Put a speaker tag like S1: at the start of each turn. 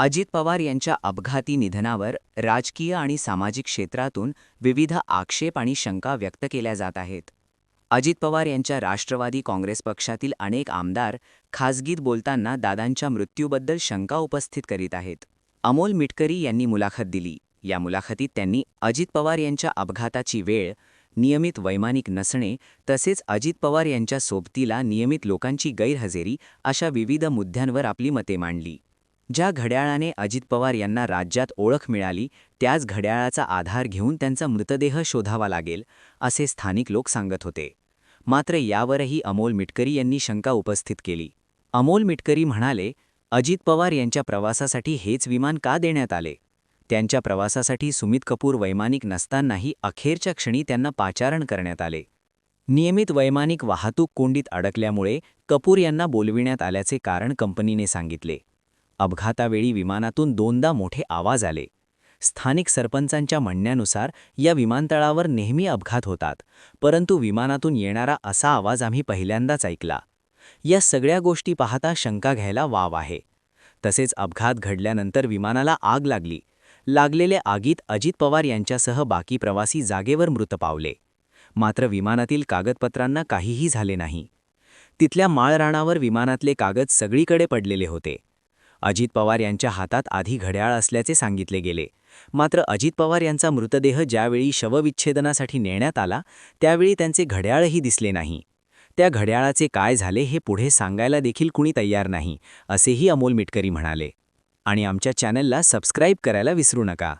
S1: अजित पवार यांच्या अपघाती निधनावर राजकीय आणि सामाजिक क्षेत्रातून विविध आक्षेप आणि शंका व्यक्त केल्या जात आहेत. अजित पवार यांच्या राष्ट्रवादी काँग्रेस पक्षातील अनेक आमदार खासगीत बोलताना दादांच्या मृत्यूबद्दल शंका उपस्थित करीत आहेत. अमोल मिटकरी यांनी मुलाखत दिली. या मुलाखतीत त्यांनी अजित पवार यांच्या अपघाताची वेळ नियमित वैमानिक नसणे तसेच अजित पवार यांच्या सोबतीला नियमित लोकांची गैरहजेरी अशा विविध मुद्द्यांवर आपली मते मांडली. ज्या घड्याळाने अजित पवार यांना राज्यात ओळख मिळाली त्याच घड्याळाचा आधार घेऊन त्यांचा मृतदेह शोधावा लागेल असे स्थानिक लोक सांगत होते. मात्र यावरही अमोल मिटकरी यांनी शंका उपस्थित केली. अमोल मिटकरी म्हणाले अजित पवार यांच्या प्रवासासाठी हेच विमान का देण्यात आले? त्यांच्या प्रवासासाठी सुमित कपूर वैमानिक नसतानाही अखेरच्या क्षणी त्यांना पाचारण करण्यात आले. नियमित वैमानिक वाहतूक कोंडीत अडकल्यामुळे कपूर यांना बोलविण्यात आल्याचे कारण कंपनीने सांगितले. अपघातावेळी विमानातून दोनदा मोठे आवाज आले. स्थानिक सरपंचांच्या म्हणण्यानुसार या विमानतळावर नेहमी अपघात होतात परंतु विमानातून येणारा असा आवाज आम्ही पहिल्यांदाच ऐकला. या सगळ्या गोष्टी पाहता शंका घ्यायला वाव आहे. तसेच अपघात घडल्यानंतर विमानाला आग लागली. लागलेल्या आगीत अजित पवार यांच्यासह बाकी प्रवासी जागेवर मृत पावले. मात्र विमानातील कागदपत्रांना काहीही झाले नाही. तिथल्या माळराणावर विमानातले कागद सगळीकडे पडलेले होते. अजित पवार यांच्या हातात आधी घड्याळ असल्याचे सांगितले गेले. मात्र अजित पवार यांचा मृतदेह ज्यावेळी शवविच्छेदनासाठी नेण्यात आला त्यावेळी त्यांचे घड्याळही दिसले नाही. त्या घड्याळाचे काय झाले हे पुढे सांगायला देखील कुणी तयार नाही असेही अमोल मिटकरी म्हणाले. आणि आमच्या चॅनलला सबस्क्राईब करायला विसरू नका.